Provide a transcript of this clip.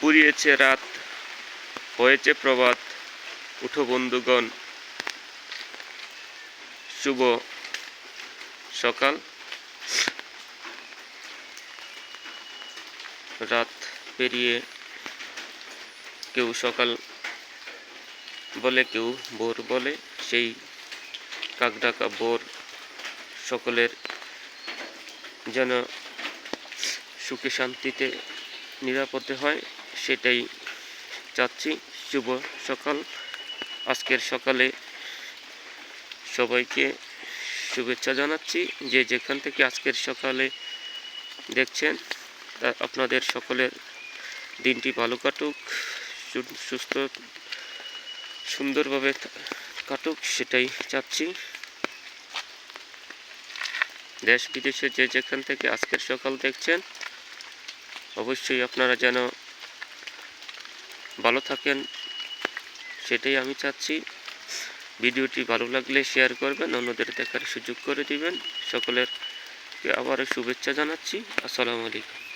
পুড়িয়েছে রাত, হয়েছে প্রভাত, উঠো বন্ধুগণ। শুভ সকাল। রাত পেরিয়ে কেউ সকাল বলে, কেউ ভোর বলে, সেই কাকডাকা ভোর সকলের যেন সুখে শান্তিতে নিরাপদে হয়। সেটাই চাচ্ছি। শুভ সকাল। আজকের সকালে সবাইকে শুভেচ্ছা জানাচ্ছি। যে যেখান থেকে আজকের সকালে দেখছেন, তা আপনাদের সকলের দিনটি ভালো কাটুক সুস্থ, সুন্দরভাবে কাটুক, সেটাই চাচ্ছি। দেশ বিদেশে যে যেখান থেকে আজকের সকাল দেখছেন, অবশ্যই আপনারা যেন ভালো থাকেন, সেটাই আমি চাচ্ছি। ভিডিওটি ভালো লাগলে শেয়ার করবেন, অন্যদের দেখার সুযোগ করে দিবেন। সকলের আবারও শুভেচ্ছা জানাচ্ছি। আসসালামু আলাইকুম।